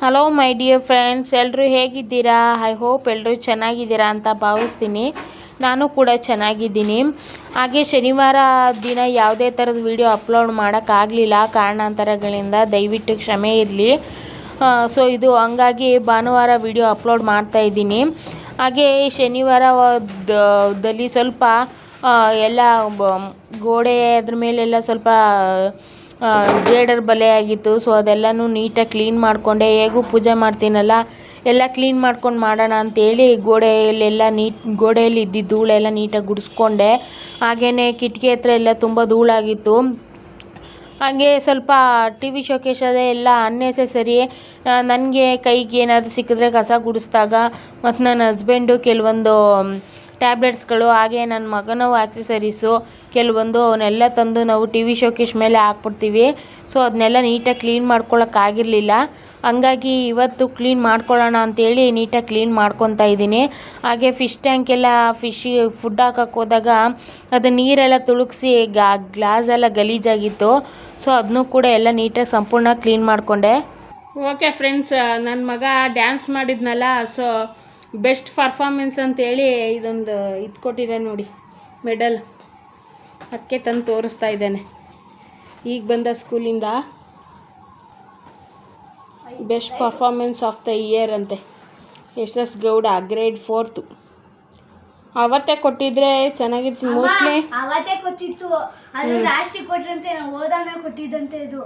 Hello my dear friends ಎಲ್ಲರೂ ಹೇಗಿದ್ದೀರಾ? I hope ಎಲ್ಲರೂ ಚೆನ್ನಾಗಿದ್ದೀರಾ ಅಂತ ಭಾವಿಸ್ತೀನಿ. ನಾನು ಕೂಡ ಚೆನ್ನಾಗಿದ್ದೀನಿ. ಹಾಗೆ ಶನಿವಾರ ದಿನ ಯಾವುದೇ ಥರದ ವಿಡಿಯೋ ಅಪ್ಲೋಡ್ ಮಾಡೋಕ್ಕಾಗಲಿಲ್ಲ. ಕಾರಣಾಂತರಗಳಿಂದ ದಯವಿಟ್ಟು ಕ್ಷಮೆ ಇರಲಿ. ಸೊ ಇದು ಹಂಗಾಗಿ ಭಾನುವಾರ ವಿಡಿಯೋ ಅಪ್ಲೋಡ್ ಮಾಡ್ತಾ ಇದ್ದೀನಿ. ಹಾಗೆ ಶನಿವಾರ ದ- ದಲ್ಲಿ ಸ್ವಲ್ಪ ಎಲ್ಲ ಗೋಡೆ ಅದ್ರ ಮೇಲೆಲ್ಲ ಸ್ವಲ್ಪ ಜೇಡರ್ ಬಲೆ ಆಗಿತ್ತು. ಸೊ ಅದೆಲ್ಲನೂ ನೀಟಾಗಿ ಕ್ಲೀನ್ ಮಾಡಿಕೊಂಡೆ. ಹೇಗೂ ಪೂಜೆ ಮಾಡ್ತೀನಲ್ಲ, ಎಲ್ಲ ಕ್ಲೀನ್ ಮಾಡ್ಕೊಂಡು ಮಾಡೋಣ ಅಂತೇಳಿ ಗೋಡೆಯಲ್ಲೆಲ್ಲ ನೀಟ್, ಗೋಡೆಯಲ್ಲಿ ಇದ್ದಿದ್ದ ಧೂಳೆಲ್ಲ ನೀಟಾಗಿ ಗುಡಿಸ್ಕೊಂಡೆ. ಹಾಗೇ ಕಿಟಕಿ ಹತ್ರ ಎಲ್ಲ ತುಂಬ ಧೂಳಾಗಿತ್ತು. ಹಾಗೆ ಸ್ವಲ್ಪ ಟಿ ವಿ ಶೋಕೇಶಲ್ಲೇ ಎಲ್ಲ ಅನ್ನೆಸೆಸರಿ ನನಗೆ ಕೈಗೆ ಏನಾದರೂ ಸಿಕ್ಕಿದ್ರೆ ಕಸ ಗುಡಿಸ್ದಾಗ ಮತ್ತು ನನ್ನ ಹಸ್ಬೆಂಡು ಕೆಲವೊಂದು ಟ್ಯಾಬ್ಲೆಟ್ಸ್ಗಳು, ಹಾಗೆ ನನ್ನ ಮಗನ ಆಕ್ಸೆಸರೀಸು ಕೆಲವೊಂದು ಅವನ್ನೆಲ್ಲ ತಂದು ನಾವು ಟಿ ವಿ ಶೋಕೇಶ್ ಮೇಲೆ ಹಾಕ್ಬಿಡ್ತೀವಿ. ಸೊ ಅದನ್ನೆಲ್ಲ ನೀಟಾಗಿ ಕ್ಲೀನ್ ಮಾಡ್ಕೊಳ್ಳೋಕ್ಕಾಗಿರಲಿಲ್ಲ ಹಂಗಾಗಿ ಇವತ್ತು ಕ್ಲೀನ್ ಮಾಡ್ಕೊಳ್ಳೋಣ ಅಂತೇಳಿ ನೀಟಾಗಿ ಕ್ಲೀನ್ ಮಾಡ್ಕೊತಾ ಇದ್ದೀನಿ. ಹಾಗೆ ಫಿಶ್ ಟ್ಯಾಂಕೆಲ್ಲ ಫಿಶ್ ಫುಡ್ ಹಾಕಕ್ಕೆ ಹೋದಾಗ ಅದು ನೀರೆಲ್ಲ ತುಳುಕ್ಸಿ ಗಾ ಗ್ಲಾಸ್ ಎಲ್ಲ ಗಲೀಜಾಗಿತ್ತು. ಸೊ ಅದನ್ನೂ ಕೂಡ ಎಲ್ಲ ನೀಟಾಗಿ ಸಂಪೂರ್ಣ ಕ್ಲೀನ್ ಮಾಡಿಕೊಂಡೆ. ಓಕೆ ಫ್ರೆಂಡ್ಸ್ ನನ್ನ ಮಗ ಡ್ಯಾನ್ಸ್ ಮಾಡಿದ್ನಲ್ಲ ಸೊ ಬೆಸ್ಟ್ ಪರ್ಫಾರ್ಮೆನ್ಸ್ ಅಂತೇಳಿ ಇದೊಂದು ಇದು ಕೊಟ್ಟಿದೆ ನೋಡಿ ಮೆಡಲ್ ಅದಕ್ಕೆ ತಂದು ತೋರಿಸ್ತಾ ಇದ್ದಾನೆ. ಈಗ ಬಂದ ಸ್ಕೂಲಿಂದ best performance of the year ಅಂತೆ. S S Gowda grade fourth ಅವತ್ತೇ ಕೊಟ್ಟಿದ್ರೆ ಚೆನ್ನಾಗಿತ್ತು ಮೋಸ್ಟ್ಲಿ ಅವತ್ತೇ ಕೊಟ್ಟಿತ್ತು. ಅದು ರಾಷ್ಟ್ರೀಯ ಕೊಟ್ರಂತೆ ನಾವು ಕೊಟ್ಟಿದ್ದಂತೆ ಇದು.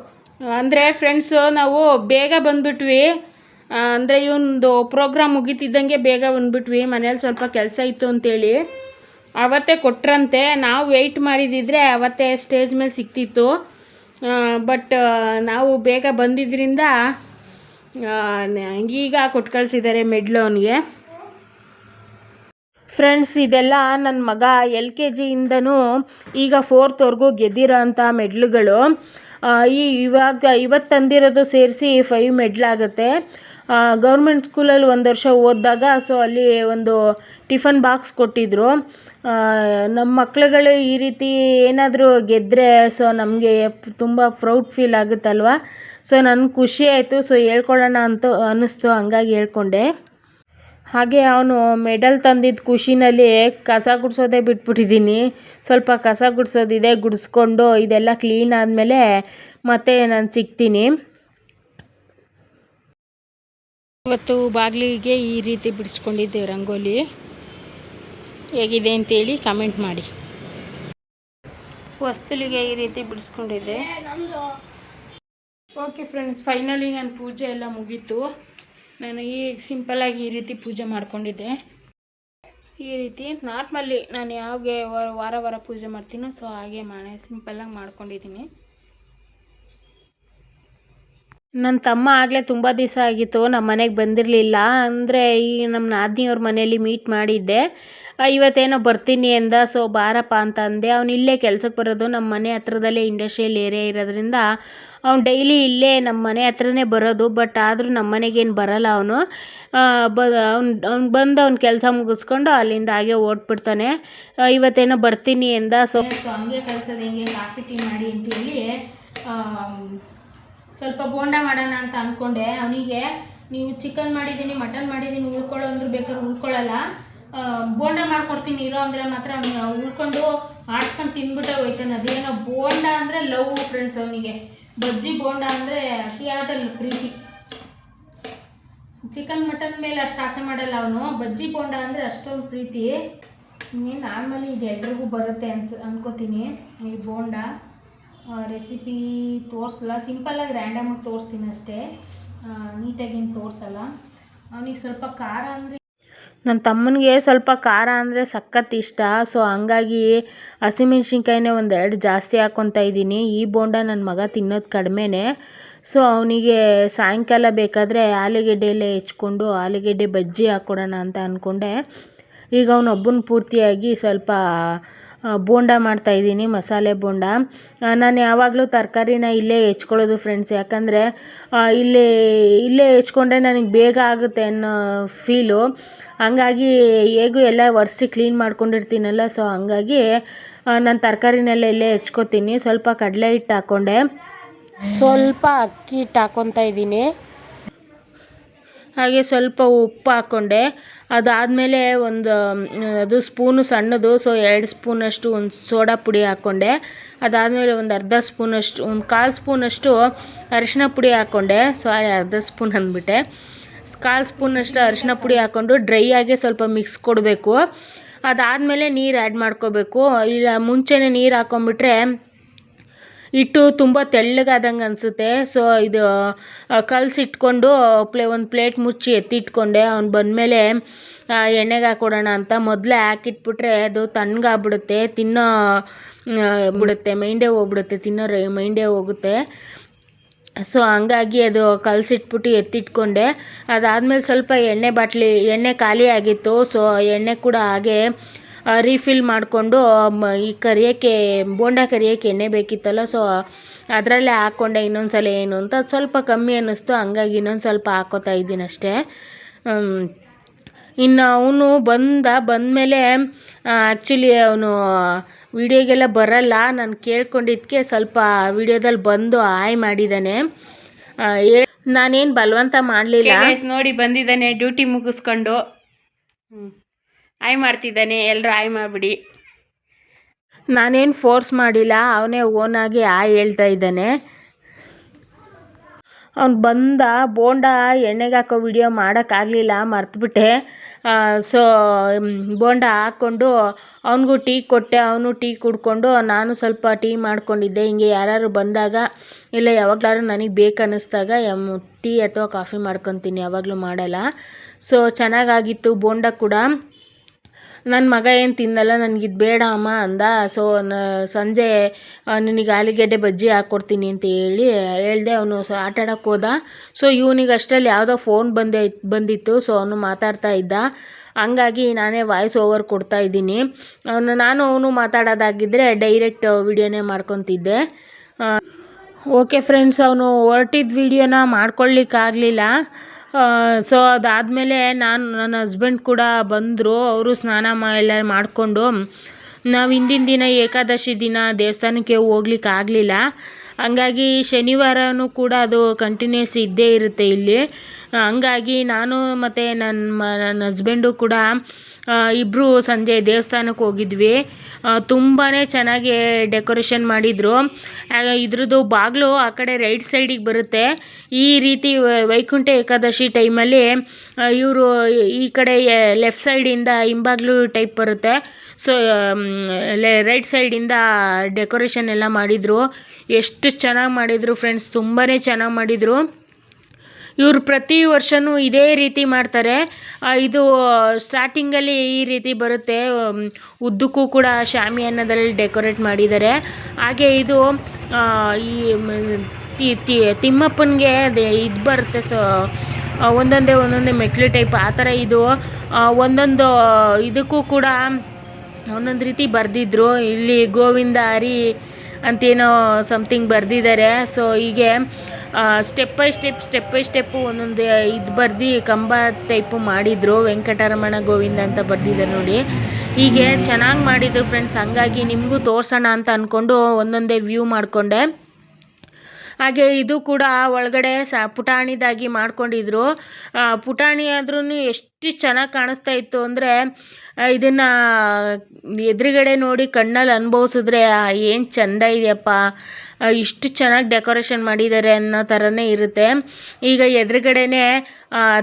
ಅಂದರೆ ಫ್ರೆಂಡ್ಸು ನಾವು ಬೇಗ ಬಂದುಬಿಟ್ವಿ. ಅಂದರೆ ಇವೊಂದು ಪ್ರೋಗ್ರಾಮ್ ಮುಗೀತಿದ್ದಂಗೆ ಬೇಗ ಬಂದುಬಿಟ್ವಿ ಮನೇಲಿ ಸ್ವಲ್ಪ ಕೆಲಸ ಇತ್ತು ಅಂತೇಳಿ. ಅವತ್ತೇ ಕೊಟ್ರಂತೆ, ನಾವು ವೆಯ್ಟ್ ಮಾಡಿದಿದ್ರೆ ಅವತ್ತೇ ಸ್ಟೇಜ್ ಮೇಲೆ ಸಿಕ್ತಿತ್ತು. ಬಟ್ ನಾವು ಬೇಗ ಬಂದಿದ್ದರಿಂದ ಈಗ ಕೊಟ್ಟು ಕಳಿಸಿದ್ದಾರೆ ಮೆಡ್ಲು ಅವನಿಗೆ. ಫ್ರೆಂಡ್ಸ್ ಇದೆಲ್ಲ ನನ್ನ ಮಗ ಎಲ್ ಕೆ ಜಿಯಿಂದನೂ ಈಗ ಫೋರ್ತ್ವರೆಗೂ ಗೆದ್ದಿರೋ ಅಂಥ ಮೆಡ್ಲುಗಳು. ಈ ಇವಾಗ ಇವತ್ತು ತಂದಿರೋದು ಸೇರಿಸಿ ಫೈವ್ ಮೆಡ್ಲಾಗುತ್ತೆ ಗೌರ್ಮೆಂಟ್ ಸ್ಕೂಲಲ್ಲಿ ಒಂದು ವರ್ಷ ಓದಿದಾಗ ಸೊ ಅಲ್ಲಿ ಒಂದು ಟಿಫನ್ ಬಾಕ್ಸ್ ಕೊಟ್ಟಿದ್ದರು ನಮ್ಮ ಮಕ್ಕಳುಗಳು ಈ ರೀತಿ ಏನಾದರೂ ಗೆದ್ದರೆ ಸೊ ನಮಗೆ ತುಂಬ ಪ್ರೌಡ್ ಫೀಲ್ ಆಗುತ್ತಲ್ವ? ಸೊ ನನಗೆ ಖುಷಿ ಆಯಿತು ಸೊ ಹೇಳ್ಕೊಳ್ಳೋಣ ಅಂತ ಅನ್ನಿಸ್ತು ಹಂಗಾಗಿ ಹೇಳ್ಕೊಂಡೆ. ಹಾಗೆ ಅವನು ಮೆಡಲ್ ತಂದಿದ್ದ ಖುಷಿನಲ್ಲಿ ಕಸ ಗುಡಿಸೋದೇ ಬಿಟ್ಬಿಟ್ಟಿದ್ದೀನಿ. ಸ್ವಲ್ಪ ಕಸ ಗುಡಿಸೋದಿದೆ, ಗುಡಿಸ್ಕೊಂಡು ಇದೆಲ್ಲ ಕ್ಲೀನ್ ಆದಮೇಲೆ ಮತ್ತೆ ನಾನು ಸಿಗ್ತೀನಿ. ಇವತ್ತು ಬಾಗಿಲಿಗೆ ಈ ರೀತಿ ಬಿಡಿಸ್ಕೊಂಡಿದ್ದೆ ರಂಗೋಲಿ. ಹೇಗಿದೆ ಅಂತೇಳಿ ಕಮೆಂಟ್ ಮಾಡಿ. ವಸ್ತುಲಿಗೆ ಈ ರೀತಿ ಬಿಡಿಸ್ಕೊಂಡಿದ್ದೆ. ಓಕೆ ಫ್ರೆಂಡ್ಸ್ ಫೈನಲಿ ನನ್ನ ಪೂಜೆ ಎಲ್ಲ ಮುಗೀತು. ನಾನು ಈ ಸಿಂಪಲ್ಲಾಗಿ ಈ ರೀತಿ ಪೂಜೆ ಮಾಡ್ಕೊಂಡಿದ್ದೆ. ಈ ರೀತಿ ನಾರ್ಮಲಿ ನಾನು ಯಾವಾಗ ವಾರ ವಾರ ಪೂಜೆ ಮಾಡ್ತೀನೋ ಸೊ ಹಾಗೆ ಮಾಡಿ ಸಿಂಪಲ್ಲಾಗಿ ಮಾಡ್ಕೊಂಡಿದ್ದೀನಿ. ನನ್ನ ತಮ್ಮ ಆಗಲೇ ತುಂಬ ದಿವಸ ಆಗಿತ್ತು ನಮ್ಮ ಮನೆಗೆ ಬಂದಿರಲಿಲ್ಲ. ಅಂದರೆ ಈ ನಮ್ಮ ನಾದಿನಿಯವ್ರ ಮನೇಲಿ ಮೀಟ್ ಮಾಡಿದ್ದೆ. ಇವತ್ತೇನೋ ಬರ್ತೀನಿ ಅಂದ, ಸೊ ಬಾರಪ್ಪ ಅಂತ ಅಂದೆ. ಅವ್ನು ಇಲ್ಲೇ ಕೆಲ್ಸಕ್ಕೆ ಬರೋದು ನಮ್ಮ ಮನೆ ಹತ್ರದಲ್ಲೇ ಇಂಡಸ್ಟ್ರಿಯಲ್ ಏರಿಯಾ ಇರೋದ್ರಿಂದ ಅವ್ನು ಡೈಲಿ ಇಲ್ಲೇ ನಮ್ಮ ಮನೆ ಹತ್ರನೇ ಬರೋದು, ಬಟ್ ಆದರೂ ನಮ್ಮ ಮನೆಗೇನು ಬರಲ್ಲ ಅವನು. ಬ, ಅವ್ನು ಅವ್ನು ಬಂದು ಅವ್ನು ಕೆಲಸ ಮುಗಿಸ್ಕೊಂಡು ಅಲ್ಲಿಂದ ಹಾಗೆ ಓಡ್ಬಿಡ್ತಾನೆ. ಇವತ್ತೇನೋ ಬರ್ತೀನಿ ಅಂದ, ಸೊ ಸೊ ಹಂಗೆ ಕಳ್ಸೋದು ಹೆಂಗೆ ಕಾಫಿ ಟೀ ಮಾಡಿ ಅಂತೇಳಿ ಸ್ವಲ್ಪ ಬೋಂಡ ಮಾಡೋಣ ಅಂತ ಅಂದ್ಕೊಂಡೆ ಅವನಿಗೆ, ನೀವು ಚಿಕನ್ ಮಾಡಿದ್ದೀನಿ ಮಟನ್ ಮಾಡಿದ್ದೀನಿ ಉಳ್ಕೊಳ್ಳೋ ಅಂದ್ರೆ ಬೇಕಾದ್ರೆ ಉಳ್ಕೊಳ್ಳಲ್ಲ. ಬೋಂಡ ಮಾಡ್ಕೊಡ್ತೀನಿ, ಇರೋ ಅಂದರೆ ಮಾತ್ರ ಅವನು ಉಳ್ಕೊಂಡು ಆಡ್ಸ್ಕೊಂಡು ತಿಂದ್ಬಿಟ್ಟೆ ಹೋಯ್ತಾನೆ. ಅದೇನೋ ಬೋಂಡ ಅಂದರೆ ಲವ್ ಫ್ರೆಂಡ್ಸ್ ಅವನಿಗೆ. ಬಜ್ಜಿ ಬೋಂಡ ಅಂದರೆ ಅತಿಯಾದ ಪ್ರೀತಿ. ಚಿಕನ್, ಮಟನ್ ಮೇಲೆ ಅಷ್ಟು ಆಸೆ ಮಾಡಲ್ಲ ಅವನು. ಬಜ್ಜಿ ಬೋಂಡ ಅಂದರೆ ಅಷ್ಟೊಂದು ಪ್ರೀತಿ. ಇನ್ನೇನು ನಾರ್ಮಲಿ ಇದು ಎಲ್ರಿಗೂ ಬರುತ್ತೆ ಅನ್ಸ್, ಅನ್ಕೋತೀನಿ ಈ ಬೋಂಡ. ರೆಸಿಪಿ ತೋರಿಸಲ್ಲ. ಸಿಂಪಲ್ಲಾಗಿ ರ್ಯಾಂಡಮಾಗಿ ತೋರಿಸ್ತೀನಿ ಅಷ್ಟೇ. ನೀಟಾಗಿ ಏನು ತೋರಿಸಲ್ಲ. ಅವನಿಗೆ ಸ್ವಲ್ಪ ಖಾರ ಅಂದರೆ ನನ್ನ ತಮ್ಮನಿಗೆ ಸ್ವಲ್ಪ ಖಾರ ಅಂದರೆ ಸಖತ್ ಇಷ್ಟ. ಸೊ ಹಂಗಾಗಿ ಹಸಿಮೆಣ್ಸಿನ್ಕಾಯಿನೇ ಒಂದೆರಡು ಜಾಸ್ತಿ ಹಾಕ್ಕೊತಾ ಇದ್ದೀನಿ. ಈ ಬೋಂಡ ನನ್ನ ಮಗ ತಿನ್ನೋದು ಕಡಿಮೆನೇ. ಸೊ ಅವನಿಗೆ ಸಾಯಂಕಾಲ ಬೇಕಾದರೆ ಆಲೂಗೆಡ್ಡೆಯಲ್ಲೇ ಹೆಚ್ಕೊಂಡು ಆಲೂಗೆಡ್ಡೆ ಬಜ್ಜಿ ಹಾಕ್ಕೊಡೋಣ ಅಂತ ಅಂದ್ಕೊಂಡೆ ಈಗ ಅವನೊಬ್ಬನ ಪೂರ್ತಿಯಾಗಿ ಸ್ವಲ್ಪ ಬೋಂಡ ಮಾಡ್ತಾಯಿದ್ದೀನಿ ಮಸಾಲೆ ಬೋಂಡ. ನಾನು ಯಾವಾಗಲೂ ತರಕಾರಿನ ಇಲ್ಲೇ ಹೆಚ್ಕೊಳ್ಳೋದು ಫ್ರೆಂಡ್ಸ್ ಯಾಕಂದರೆ ಇಲ್ಲೇ ಇಲ್ಲೇ ಹೆಚ್ಕೊಂಡ್ರೆ ನನಗೆ ಬೇಗ ಆಗುತ್ತೆ ಅನ್ನೋ ಫೀಲು ಹಂಗಾಗಿ ಹೇಗೂ ಎಲ್ಲ ಒರೆಸಿ ಕ್ಲೀನ್ ಮಾಡ್ಕೊಂಡಿರ್ತೀನಲ್ಲ ಸೊ ಹಂಗಾಗಿ ನಾನು ತರಕಾರಿನೆಲ್ಲ ಇಲ್ಲೇ ಹೆಚ್ಕೊತೀನಿ. ಸ್ವಲ್ಪ ಕಡಲೆ ಹಿಟ್ಟು ಹಾಕ್ಕೊಂಡೆ ಸ್ವಲ್ಪ ಅಕ್ಕಿ ಹಿಟ್ಟು ಹಾಕ್ಕೊತಾ ಇದ್ದೀನಿ. ಹಾಗೆ ಸ್ವಲ್ಪ ಉಪ್ಪು ಹಾಕ್ಕೊಂಡೆ ಅದಾದಮೇಲೆ ಒಂದು ಅದು ಸ್ಪೂನು ಸಣ್ಣದು, ಸೊ ಎರಡು ಸ್ಪೂನಷ್ಟು ಒಂದು ಸೋಡಾ ಪುಡಿ ಹಾಕ್ಕೊಂಡೆ ಅದಾದಮೇಲೆ ಒಂದು ಅರ್ಧ ಸ್ಪೂನಷ್ಟು, ಒಂದು ಕಾಲು ಸ್ಪೂನಷ್ಟು ಅರಿಶಿನ ಪುಡಿ ಹಾಕ್ಕೊಂಡೆ ಸಾರಿ ಅರ್ಧ ಸ್ಪೂನ್ ಅಂದ್ಬಿಟ್ಟೆ. ಕಾಲು ಸ್ಪೂನಷ್ಟು ಅರಿಶಿನ ಪುಡಿ ಹಾಕ್ಕೊಂಡು ಡ್ರೈ ಆಗಿ ಸ್ವಲ್ಪ ಮಿಕ್ಸ್ ಕೊಡಬೇಕು. ಅದಾದಮೇಲೆ ನೀರು ಆ್ಯಡ್ ಮಾಡ್ಕೋಬೇಕು. ಇಲ್ಲ, ಮುಂಚೆನೇ ನೀರು ಹಾಕ್ಕೊಂಬಿಟ್ರೆ ಹಿಟ್ಟು ತುಂಬ ತೆಳ್ಳಗಾದಂಗೆ ಅನಿಸುತ್ತೆ. ಸೊ ಇದು ಕಲಸಿಟ್ಕೊಂಡು, ಪ್ಲೇ, ಒಂದು ಪ್ಲೇಟ್ ಮುಚ್ಚಿ ಎತ್ತಿಟ್ಕೊಂಡೆ. ಅವ್ನು ಬಂದಮೇಲೆ ಎಣ್ಣೆಗೆ ಹಾಕ್ಕೊಡೋಣ ಅಂತ ಮೊದಲೇ ಹಾಕಿಟ್ಬಿಟ್ರೆ ಅದು ತಣ್ಣಗಾಗ್ಬಿಡುತ್ತೆ, ತಿನ್ನೋ ಬಿಡುತ್ತೆ, ಮೈಂಡೇ ಹೋಗ್ಬಿಡುತ್ತೆ, ತಿನ್ನೋ ಮೈಂಡೇ ಹೋಗುತ್ತೆ. ಸೊ ಹಂಗಾಗಿ ಅದು ಕಲಸಿಟ್ಬಿಟ್ಟು ಎತ್ತಿಟ್ಕೊಂಡೆ. ಅದಾದಮೇಲೆ ಸ್ವಲ್ಪ ಎಣ್ಣೆ ಬಾಟ್ಲಿ, ಎಣ್ಣೆ ಖಾಲಿ ಆಗಿತ್ತು. ಸೊ ಎಣ್ಣೆ ಕೂಡ ಹಾಗೆ ರೀಫಿಲ್ ಮಾಡಿಕೊಂಡು ಈ ಕರಿಯೋಕ್ಕೆ, ಬೋಂಡ ಕರಿಯೋಕ್ಕೆ ಎಣ್ಣೆ ಬೇಕಿತ್ತಲ್ಲ ಸೊ ಅದರಲ್ಲೇ ಹಾಕ್ಕೊಂಡೆ ಇನ್ನೊಂದು ಸಲ ಏನು ಅಂತ ಸ್ವಲ್ಪ ಕಮ್ಮಿ ಅನ್ನಿಸ್ತು, ಹಂಗಾಗಿ ಇನ್ನೊಂದು ಸ್ವಲ್ಪ ಹಾಕ್ಕೋತಾ ಇದ್ದೀನಿ ಅಷ್ಟೇ. ಇನ್ನು ಅವನು ಬಂದ, ಬಂದಮೇಲೆ ಆ್ಯಕ್ಚುಲಿ ಅವನು ವಿಡಿಯೋಗೆಲ್ಲ ಬರಲ್ಲ, ನಾನು ಕೇಳ್ಕೊಂಡಿದ್ದಕ್ಕೆ ಸ್ವಲ್ಪ ವಿಡಿಯೋದಲ್ಲಿ ಬಂದು ಹಾಯ್ ಮಾಡಿದ್ದಾನೆ ನಾನೇನು ಬಲವಂತ ಮಾಡಲಿಲ್ಲ. ನೋಡಿ ಬಂದಿದ್ದಾನೆ ಡ್ಯೂಟಿ ಮುಗಿಸ್ಕೊಂಡು. ಹಾಯ್ ಮಾಡ್ತಿದ್ದಾನೆ ಎಲ್ಲರೂ ಹಾಯ್ ಮಾಡಿಬಿಡಿ. ನಾನೇನು ಫೋರ್ಸ್ ಮಾಡಿಲ್ಲ, ಅವನೇ ಓನಾಗಿ ಹಾಯ್ ಹೇಳ್ತಾ ಇದ್ದಾನೆ. ಅವ್ನು ಬಂದ ಬೋಂಡ ಎಣ್ಣೆಗೆ ಹಾಕೋ ವಿಡಿಯೋ ಮಾಡೋಕ್ಕಾಗಲಿಲ್ಲ ಮರ್ತುಬಿಟ್ಟೆ. ಸೊ ಬೋಂಡ ಹಾಕ್ಕೊಂಡು ಅವನಿಗೂ ಟೀ ಕೊಟ್ಟೆ, ಅವನು ಟೀ ಕುಡ್ಕೊಂಡು ನಾನು ಸ್ವಲ್ಪ ಟೀ ಮಾಡ್ಕೊಂಡಿದ್ದೆ, ಹಿಂಗೆ ಯಾರು ಬಂದಾಗ, ಇಲ್ಲ ಯಾವಾಗಲಾದ್ರೂ ನನಗೆ ಬೇಕನ್ನಿಸ್ದಾಗ ಟೀ ಅಥವಾ ಕಾಫಿ ಮಾಡ್ಕೊತೀನಿ, ಯಾವಾಗಲೂ ಮಾಡಲ್ಲ. ಸೊ ಚೆನ್ನಾಗಾಗಿತ್ತು, ಬೋಂಡ ಕೂಡ. ನನ್ನ ಮಗ ಏನು ತಿನ್ನಲ್ಲ ನನಗಿದು ಬೇಡ ಅಮ್ಮ ಅಂದ. ಸೊ ಸಂಜೆ ನಿನಗೆ ಆಲೂಗೆಡ್ಡೆ ಬಜ್ಜಿ ಹಾಕ್ಕೊಡ್ತೀನಿ ಅಂತ ಹೇಳಿ, ಹೇಳ್ದೆ ಅವನು ಸೊ ಆಟ ಹೋದ. ಸೊ ಇವನಿಗೆ ಅಷ್ಟರಲ್ಲಿ ಯಾವುದೋ ಫೋನ್ ಬಂದೆ, ಬಂದಿತ್ತು. ಸೊ ಅವನು ಮಾತಾಡ್ತಾ ಇದ್ದ. ಹಂಗಾಗಿ ನಾನೇ ವಾಯ್ಸ್ ಓವರ್ ಕೊಡ್ತಾ ಇದ್ದೀನಿ. ಅವನು, ನಾನು ಅವನು ಮಾತಾಡೋದಾಗಿದ್ದರೆ ಡೈರೆಕ್ಟ್ ವಿಡಿಯೋನೇ ಮಾಡ್ಕೊತಿದ್ದೆ. ಓಕೆ ಫ್ರೆಂಡ್ಸ್ ಅವನು ಹೊರಟಿದ್ದ ವಿಡಿಯೋನ ಮಾಡ್ಕೊಳ್ಳಿಕ್ಕಾಗಲಿಲ್ಲ ಸೊ ಅದಾದಮೇಲೆ ನಾನು, ನನ್ನ ಹಸ್ಬೆಂಡ್ ಕೂಡ ಬಂದರು, ಅವರು ಸ್ನಾನ ಮಾ, ಎಲ್ಲ ಮಾಡಿಕೊಂಡು, ನಾವು ಹಿಂದಿನ ದಿನ ಏಕಾದಶಿ ದಿನ ದೇವಸ್ಥಾನಕ್ಕೆ ಹೋಗ್ಲಿಕ್ಕೆ ಆಗಲಿಲ್ಲ ಹಂಗಾಗಿ ಶನಿವಾರವೂ ಕೂಡ ಅದು ಕಂಟಿನ್ಯೂಸ್ ಇದ್ದೇ ಇರುತ್ತೆ ಇಲ್ಲಿ. ಹಂಗಾಗಿ ನಾನು ಮತ್ತು ನನ್ನ ಮ ನನ್ನ ಹಸ್ಬೆಂಡು ಕೂಡ ಇಬ್ಬರು ಸಂಜೆ ದೇವಸ್ಥಾನಕ್ಕೆ ಹೋಗಿದ್ವಿ. ತುಂಬಾ ಚೆನ್ನಾಗಿ ಡೆಕೋರೇಷನ್ ಮಾಡಿದರು. ಇದ್ರದ್ದು ಬಾಗಿಲು ಆ ಕಡೆ ರೈಟ್ ಸೈಡಿಗೆ ಬರುತ್ತೆ. ಈ ರೀತಿ ವೈಕುಂಠ ಏಕಾದಶಿ ಟೈಮಲ್ಲಿ ಇವರು ಈ ಕಡೆ ಲೆಫ್ಟ್ ಸೈಡಿಂದ ಹಿಂಬಾಗ್ಲು ಟೈಪ್ ಬರುತ್ತೆ. ಸೊ ರೈಟ್ ಸೈಡಿಂದ ಡೆಕೋರೇಷನ್ ಎಲ್ಲ ಮಾಡಿದರು. ಎಷ್ಟು ಚೆನ್ನಾಗಿ ಮಾಡಿದರು ಫ್ರೆಂಡ್ಸ್ ತುಂಬಾ ಚೆನ್ನಾಗಿ ಮಾಡಿದರು. ಇವರು ಪ್ರತಿ ವರ್ಷವೂ ಇದೇ ರೀತಿ ಮಾಡ್ತಾರೆ. ಇದು ಸ್ಟಾರ್ಟಿಂಗಲ್ಲಿ ಈ ರೀತಿ ಬರುತ್ತೆ. ಉದ್ದಕ್ಕೂ ಕೂಡ ಶಾಮಿಯಾನದಲ್ಲಿ ಡೆಕೋರೇಟ್ ಮಾಡಿದ್ದಾರೆ. ಹಾಗೆ ಇದು ಈ ತಿಮ್ಮಪ್ಪನಿಗೆ ಅದೇ ಇದು ಬರುತ್ತೆ. ಸೊ ಒಂದೊಂದೇ ಒಂದೊಂದೇ ಮೆಟ್ಲು ಟೈಪ್ ಆ ಥರ ಇದು. ಒಂದೊಂದು, ಇದಕ್ಕೂ ಕೂಡ ಒಂದೊಂದು ರೀತಿ ಬರೆದಿದ್ರು. ಇಲ್ಲಿ ಗೋವಿಂದ ಹರಿ ಅಂತೇನೋ ಸಮಥಿಂಗ್ ಬರೆದಿದ್ದಾರೆ ಸೊ ಹೀಗೆ step by step step by step ಒಂದೊಂದು ಇದು ಬರ್ದು ಕಂಬ ಟೈಪು ಮಾಡಿದರು. ವೆಂಕಟರಮಣ ಗೋವಿಂದ ಅಂತ ಬರೆದಿದ್ದಾರೆ ನೋಡಿ. ಹೀಗೆ ಚೆನ್ನಾಗಿ ಮಾಡಿದರು ಫ್ರೆಂಡ್ಸ್ ಹಂಗಾಗಿ ನಿಮಗೂ ತೋರಿಸೋಣ ಅಂತ ಅಂದ್ಕೊಂಡು ಒಂದೊಂದೇ ವ್ಯೂ ಮಾಡಿಕೊಂಡೆ. ಹಾಗೆ ಇದು ಕೂಡ ಒಳಗಡೆ ಸ ಪುಟಾಣಿದಾಗಿ ಮಾಡ್ಕೊಂಡಿದ್ರು. ಪುಟಾಣಿ ಆದ್ರೂ ಎಷ್ಟು ಚೆನ್ನಾಗಿ ಕಾಣಿಸ್ತಾ ಇತ್ತು ಅಂದರೆ ಇದನ್ನು ಎದುರುಗಡೆ ನೋಡಿ ಕಣ್ಣಲ್ಲಿ ಅನುಭವಿಸಿದ್ರೆ ಏನು ಚೆಂದ ಇದೆಯಪ್ಪ. ಇಷ್ಟು ಚೆನ್ನಾಗಿ ಡೆಕೋರೇಷನ್ ಮಾಡಿದ್ದಾರೆ ಅನ್ನೋ ಥರನೇ ಇರುತ್ತೆ. ಈಗ ಎದುರುಗಡೆನೇ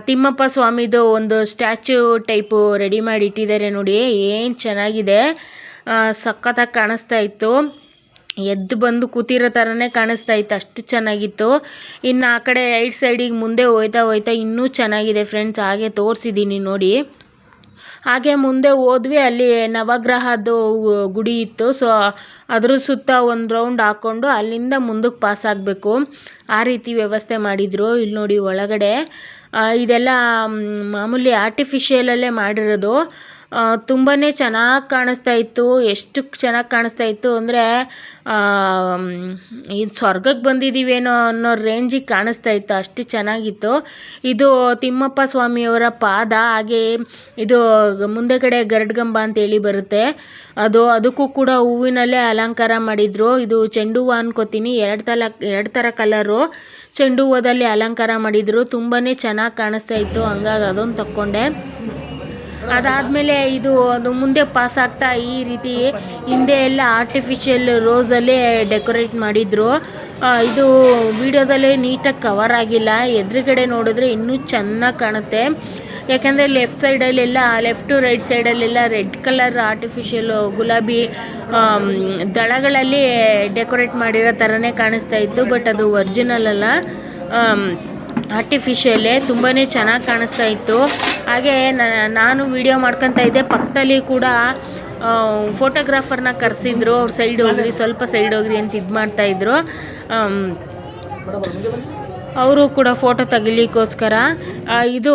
ತಿಮ್ಮಪ್ಪ ಸ್ವಾಮಿದು ಒಂದು ಸ್ಟ್ಯಾಚ್ಯೂ ಟೈಪು ರೆಡಿ ಮಾಡಿ ಇಟ್ಟಿದ್ದಾರೆ ನೋಡಿ. ಏನು ಚೆನ್ನಾಗಿದೆ. ಸಖತ್ತಾಗಿ ಕಾಣಿಸ್ತಾ ಇತ್ತು. ಎದ್ದು ಬಂದು ಕೂತಿರೋ ಥರನೇ ಕಾಣಿಸ್ತಾ ಇತ್ತು, ಅಷ್ಟು ಚೆನ್ನಾಗಿತ್ತು. ಇನ್ನು ಆ ಕಡೆ ರೈಟ್ ಸೈಡಿಗೆ ಮುಂದೆ ಹೋಯ್ತಾ ಹೋಯ್ತಾ ಇನ್ನೂ ಚೆನ್ನಾಗಿದೆ ಫ್ರೆಂಡ್ಸ್ ಹಾಗೆ ತೋರಿಸಿದ್ದೀನಿ ನೋಡಿ. ಹಾಗೆ ಮುಂದೆ ಹೋದ್ವಿ, ಅಲ್ಲಿ ನವಗ್ರಹದ್ದು ಗುಡಿ ಇತ್ತು. ಸೊ ಅದ್ರ ಸುತ್ತ ಒಂದು ರೌಂಡ್ ಹಾಕ್ಕೊಂಡು ಅಲ್ಲಿಂದ ಮುಂದಕ್ಕೆ ಪಾಸ್ ಆಗಬೇಕು. ಆ ರೀತಿ ವ್ಯವಸ್ಥೆ ಮಾಡಿದರು ಇಲ್ಲಿ ನೋಡಿ ಒಳಗಡೆ. ಇದೆಲ್ಲ ಮಾಮೂಲಿ ಆರ್ಟಿಫಿಷಿಯಲಲ್ಲೇ ಮಾಡಿರೋದು. ತುಂಬಾ ಚೆನ್ನಾಗಿ ಕಾಣಿಸ್ತಾ ಇತ್ತು. ಎಷ್ಟು ಚೆನ್ನಾಗಿ ಕಾಣಿಸ್ತಾ ಇತ್ತು ಅಂದರೆ ಇದು ಸ್ವರ್ಗಕ್ಕೆ ಬಂದಿದ್ದೀವೇನೋ ಅನ್ನೋ ರೇಂಜಿಗೆ ಕಾಣಿಸ್ತಾ ಇತ್ತು. ಅಷ್ಟು ಚೆನ್ನಾಗಿತ್ತು. ಇದು ತಿಮ್ಮಪ್ಪ ಸ್ವಾಮಿಯವರ ಪಾದ. ಹಾಗೆ ಇದು ಮುಂದೆ ಕಡೆ ಗರಡ್ಗಂಬ ಅಂತೇಳಿ ಬರುತ್ತೆ. ಅದು, ಅದಕ್ಕೂ ಕೂಡ ಹೂವಿನಲ್ಲೇ ಅಲಂಕಾರ ಮಾಡಿದರು. ಇದು ಚೆಂಡು ಹೂವು ಅನ್ಕೋತೀನಿ. ಎರಡು ತಲ, ಎರಡು ಥರ ಕಲರು ಚೆಂಡು ಹೂವದಲ್ಲಿ ಅಲಂಕಾರ ಮಾಡಿದರು. ತುಂಬಾ ಚೆನ್ನಾಗಿ ಕಾಣಿಸ್ತಾ ಇತ್ತು. ಹಂಗಾಗಿ ಅದೊಂದು ತಕ್ಕೊಂಡೆ. ಅದಾದಮೇಲೆ ಇದು ಅದು ಮುಂದೆ ಪಾಸ್ ಆಗ್ತಾ ಈ ರೀತಿ ಹಿಂದೆ ಎಲ್ಲ ಆರ್ಟಿಫಿಷಿಯಲ್ ರೋಸಲ್ಲೇ ಡೆಕೋರೇಟ್ ಮಾಡಿದರು. ಇದು ವಿಡಿಯೋದಲ್ಲಿ ನೀಟಾಗಿ ಕವರ್ ಆಗಿಲ್ಲ. ಎದುರುಗಡೆ ನೋಡಿದ್ರೆ ಇನ್ನೂ ಚೆನ್ನಾಗಿ ಕಾಣುತ್ತೆ. ಯಾಕೆಂದರೆ ಲೆಫ್ಟ್ ಸೈಡಲ್ಲೆಲ್ಲ ಲೆಫ್ಟು ರೈಟ್ ಸೈಡಲ್ಲೆಲ್ಲ ರೆಡ್ ಕಲರ್ ಆರ್ಟಿಫಿಷಿಯಲ್ ಗುಲಾಬಿ ದಳಗಳಲ್ಲಿ ಡೆಕೋರೇಟ್ ಮಾಡಿರೋ ಥರನೇ ಕಾಣಿಸ್ತಾ ಇತ್ತು ಬಟ್ ಅದು ಒರ್ಜಿನಲ್ ಅಲ್ಲ. ಆರ್ಟಿಫಿಷಿಯಲ್ಲೇ ತುಂಬಾ ಚೆನ್ನಾಗಿ ಕಾಣಿಸ್ತಾ ಇತ್ತು. ಹಾಗೆ ನಾನು ವಿಡಿಯೋ ಮಾಡ್ಕೊತಾ ಇದ್ದೆ. ಪಕ್ಕದಲ್ಲಿ ಕೂಡ ಫೋಟೋಗ್ರಾಫರ್ನ ಕರೆಸಿದ್ರು. ಅವ್ರು ಸೈಡ್ ಹೋಗ್ರಿ, ಸ್ವಲ್ಪ ಸೈಡ್ ಹೋಗ್ರಿ ಅಂತ ಇದು ಮಾಡ್ತಾಯಿದ್ರು ಅವರು ಕೂಡ ಫೋಟೋ ತೆಗಿಲಿಕ್ಕೋಸ್ಕರ ಇದು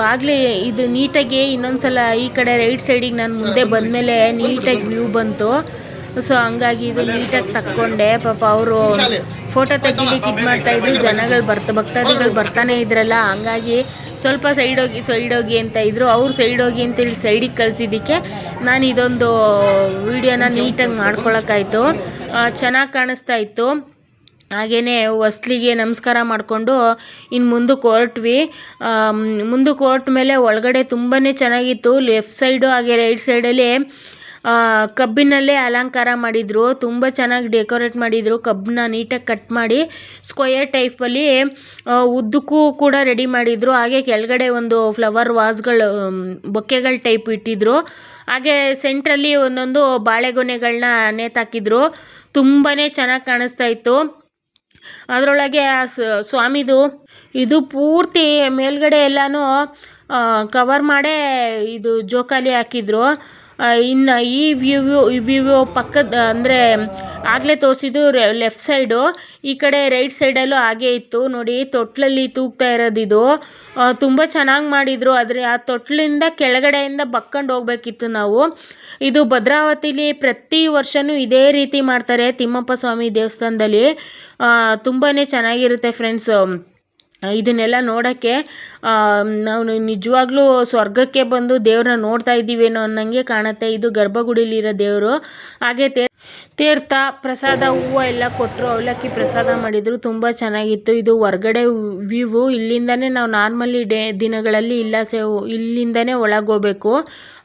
ಬಾಗ್ಲಿ ಇದು ನೀಟಾಗಿ ಇನ್ನೊಂದ್ಸಲ ಈ ಕಡೆ ರೈಟ್ ಸೈಡಿಗೆ ನಾನು ಮುಂದೆ ಬಂದಮೇಲೆ ನೀಟಾಗಿ ವ್ಯೂ ಬಂತು. ಸೊ ಹಂಗಾಗಿ ಇದು ನೀಟಾಗಿ ತಕ್ಕೊಂಡೆ. ಪಾಪ ಅವರು ಫೋಟೋ ತೆಗಿಲಿಕ್ಕೆ ಇದು ಮಾಡ್ತಾ ಇದ್ರು. ಜನಗಳು ಬರ್ತಾ, ಭಕ್ತಾದಿಗಳು ಬರ್ತಾನೆ ಇದ್ರಲ್ಲ. ಹಂಗಾಗಿ ಸ್ವಲ್ಪ ಸೈಡ್ ಹೋಗಿ ಸೈಡ್ ಹೋಗಿ ಅಂತ ಇದ್ರು. ಅವ್ರು ಸೈಡ್ ಹೋಗಿ ಅಂತೇಳಿ ಸೈಡಿಗೆ ಕಳಿಸಿದ್ದಕ್ಕೆ ನಾನು ಇದೊಂದು ವಿಡಿಯೋನ ನೀಟಾಗಿ ಮಾಡ್ಕೊಳಕ್ಕಾಯ್ತು. ಚೆನ್ನಾಗಿ ಕಾಣಿಸ್ತಾ ಇತ್ತು. ಹಾಗೆಯೇ ಹೊಸ್ಲಿಗೆ ನಮಸ್ಕಾರ ಮಾಡಿಕೊಂಡು ಇನ್ನು ಮುಂದೆ ಕೋರ್ಟ್ವಿ ಮುಂದೆ ಕೋರ್ಟ್ ಮೇಲೆ ಒಳಗಡೆ ತುಂಬಾ ಚೆನ್ನಾಗಿತ್ತು. ಲೆಫ್ಟ್ ಸೈಡು ಹಾಗೆ ರೈಟ್ ಸೈಡಲ್ಲಿ ಕಬ್ಬಿನಲ್ಲೇ ಅಲಂಕಾರ ಮಾಡಿದರು, ತುಂಬ ಚೆನ್ನಾಗಿ ಡೆಕೋರೇಟ್ ಮಾಡಿದರು ಕಬ್ಬನ್ನ ನೀಟಾಗಿ ಕಟ್ ಮಾಡಿ ಸ್ಕ್ವಯರ್ ಟೈಪಲ್ಲಿ ಉದ್ದಕ್ಕೂ ಕೂಡ ರೆಡಿ ಮಾಡಿದರು. ಹಾಗೆ ಕೆಳಗಡೆ ಒಂದು ಫ್ಲವರ್ ವಾಸ್ಗಳು ಬೊಕ್ಕೆಗಳ ಟೈಪ್ ಇಟ್ಟಿದ್ರು. ಹಾಗೆ ಸೆಂಟ್ರಲ್ಲಿ ಒಂದೊಂದು ಬಾಳೆಗೊನೆಗಳನ್ನ ನೇತಾಕಿದ್ರು ತುಂಬಾ ಚೆನ್ನಾಗಿ ಕಾಣಿಸ್ತಾ ಇತ್ತು. ಅದರೊಳಗೆ ಸ್ವಾಮಿದು, ಇದು ಪೂರ್ತಿ ಮೇಲ್ಗಡೆ ಎಲ್ಲನೂ ಕವರ್ ಮಾಡೇ ಇದು ಜೋಕಾಲಿ ಹಾಕಿದ್ರು. ಇನ್ನು ಈ ವ್ಯೂ ಈ ವ್ಯೂ ಪಕ್ಕದ, ಅಂದರೆ ಆಗಲೇ ತೋರಿಸಿದ್ದು ಲೆಫ್ಟ್ ಸೈಡು ಈ ಕಡೆ ರೈಟ್ ಸೈಡಲ್ಲೂ ಹಾಗೆ ಇತ್ತು. ನೋಡಿ, ತೊಟ್ಲಲ್ಲಿ ತೂಗ್ತಾ ಇರೋದಿದು. ತುಂಬ ಚೆನ್ನಾಗಿ ಮಾಡಿದರು. ಆದರೆ ಆ ತೊಟ್ಲಿಂದ ಕೆಳಗಡೆಯಿಂದ ಬಕ್ಕೊಂಡು ಹೋಗ್ಬೇಕಿತ್ತು ನಾವು. ಇದು ಭದ್ರಾವತಿಲಿ ಪ್ರತಿ ವರ್ಷವೂ ಇದೇ ರೀತಿ ಮಾಡ್ತಾರೆ ತಿಮ್ಮಪ್ಪ ಸ್ವಾಮಿ ದೇವಸ್ಥಾನದಲ್ಲಿ. ತುಂಬಾ ಚೆನ್ನಾಗಿರುತ್ತೆ ಫ್ರೆಂಡ್ಸ್ ಇದನ್ನೆಲ್ಲ ನೋಡೋಕ್ಕೆ ನಾವು ನಿಜವಾಗ್ಲೂ ಸ್ವರ್ಗಕ್ಕೆ ಬಂದು ದೇವ್ರನ್ನ ನೋಡ್ತಾ ಇದ್ದೀವೇನೋ ಅನ್ನಂಗೆ ಕಾಣುತ್ತೆ. ಇದು ಗರ್ಭಗುಡಿಲಿರೋ ದೇವರು. ಹಾಗೆ ತೇ, ತೀರ್ಥ, ಪ್ರಸಾದ, ಹೂವು ಎಲ್ಲ ಕೊಟ್ಟರು. ಅವಲಕ್ಕಿ ಪ್ರಸಾದ ಮಾಡಿದರು. ತುಂಬ ಚೆನ್ನಾಗಿತ್ತು. ಇದು ಹೊರ್ಗಡೆ ವ್ಯೂ ಇಲ್ಲಿಂದನೇ ನಾವು ನಾರ್ಮಲಿ ಡೇ, ದಿನಗಳಲ್ಲಿ ಇಲ್ಲ ಸೇವು ಇಲ್ಲಿಂದನೇ ಒಳಗೋಗ್ಬೇಕು.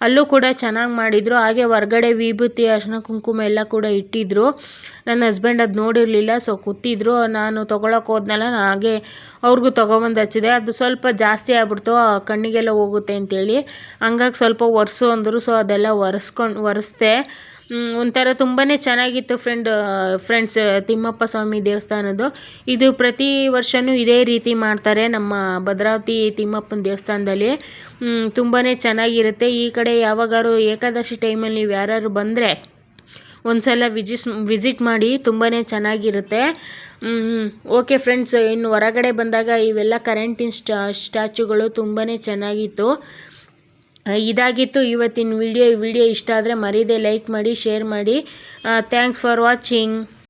ಅಲ್ಲೂ ಕೂಡ ಚೆನ್ನಾಗಿ ಮಾಡಿದರು. ಹಾಗೆ ಹೊರ್ಗಡೆ ವಿಭೂತಿ, ಅರ್ಶಿನ ಕುಂಕುಮ ಎಲ್ಲ ಕೂಡ ಇಟ್ಟಿದ್ರು. ನನ್ನ ಹಸ್ಬೆಂಡ್ ಅದು ನೋಡಿರಲಿಲ್ಲ ಸೊ ಕೂತಿದ್ರು. ನಾನು ತೊಗೊಳಕ್ಕೆ ಹೋದ್ನಲ್ಲ ಹಾಗೆ ಅವ್ರಿಗೂ ತೊಗೊಬಂದು ಹಚ್ಚಿದೆ. ಅದು ಸ್ವಲ್ಪ ಜಾಸ್ತಿ ಆಗ್ಬಿಡ್ತು ಕಣ್ಣಿಗೆಲ್ಲ ಹೋಗುತ್ತೆ ಅಂತೇಳಿ. ಹಂಗಾಗಿ ಸ್ವಲ್ಪ ಒರೆಸು ಅಂದರು ಸೊ ಅದೆಲ್ಲ ಒರೆಸ್ಕೊಂಡು, ಒರೆಸ್ದೆ. ಒಂಥರ ತುಂಬಾ ಚೆನ್ನಾಗಿತ್ತು ಫ್ರೆಂಡ್ ಫ್ರೆಂಡ್ಸ್ ತಿಮ್ಮಪ್ಪ ಸ್ವಾಮಿ ದೇವಸ್ಥಾನದ್ದು. ಇದು ಪ್ರತಿ ವರ್ಷವೂ ಇದೇ ರೀತಿ ಮಾಡ್ತಾರೆ ನಮ್ಮ ಭದ್ರಾವತಿ ತಿಮ್ಮಪ್ಪನ ದೇವಸ್ಥಾನದಲ್ಲಿ. ತುಂಬಾ ಚೆನ್ನಾಗಿರುತ್ತೆ. ಈ ಕಡೆ ಯಾವಾಗಾರು ಏಕಾದಶಿ ಟೈಮಲ್ಲಿ ನೀವು ಯಾರಾದ್ರು ಬಂದರೆ ಒಂದ್ಸಲ ವಿಜಿಸ್ ವಿಸಿಟ್ ಮಾಡಿ ತುಂಬಾ ಚೆನ್ನಾಗಿರುತ್ತೆ. ಓಕೆ ಫ್ರೆಂಡ್ಸ್, ಇನ್ನು ಹೊರಗಡೆ ಬಂದಾಗ ಇವೆಲ್ಲ ಕರೆಂಟಿನ ಸ್ಟಾ, ಸ್ಟ್ಯಾಚುಗಳು ತುಂಬಾ ಚೆನ್ನಾಗಿತ್ತು. ಇದಾಗಿತ್ತು ಇವತ್ತಿನ ವಿಡಿಯೋ. ವಿಡಿಯೋ ಇಷ್ಟ ಆದರೆ ಮರೀದೆ ಲೈಕ್ ಮಾಡಿ, ಶೇರ್ ಮಾಡಿ. Thanks for watching.